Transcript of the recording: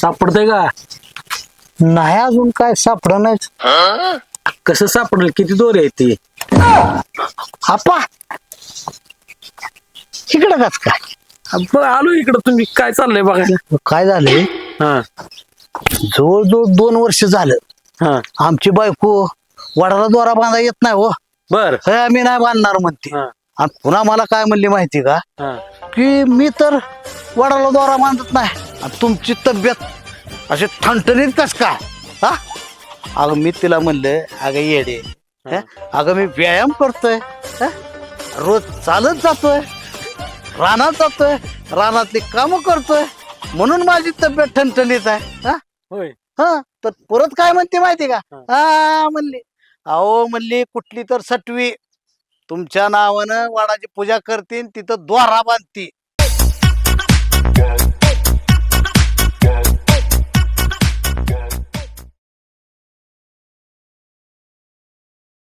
सापडतंय का? नाही अजून काय सापडं नाही. कसं सापडेल? किती दोरे आहेत ते? आपा. इकडं कस काय बरं, आलो इकडं. तुम्ही काय चाललंय बघायला काय झालंय? हा. जवळजवळ दोन वर्ष झालं. हा. आमची बायको वडाला दोरा बांधा येत नाही हो. बर. हे आम्ही नाही बांधणार म्हणते. हा. आणि पुन्हा मला काय म्हणली माहिती का? हा. की मी तर वडाला दोरा बांधत नाही. आणि तुमची तब्येत अशी ठणठणीत कस काय? हा? अगं मी तिला म्हणलं अगं येडे हं? अगं मी व्यायाम करतोय. हं? रोज चालत जातोय. रानात जातोय. रानातली कामं करतोय. म्हणून माझी तब्येत ठणठणीत आहे. हा? होय. हा? तर परत काय म्हणते माहिती का? हा. हा म्हणली. अहो म्हणली कुठली तर सटवी. तुमच्या नावानं वाडाची पूजा करतीन तिथं द्वारा बांधती.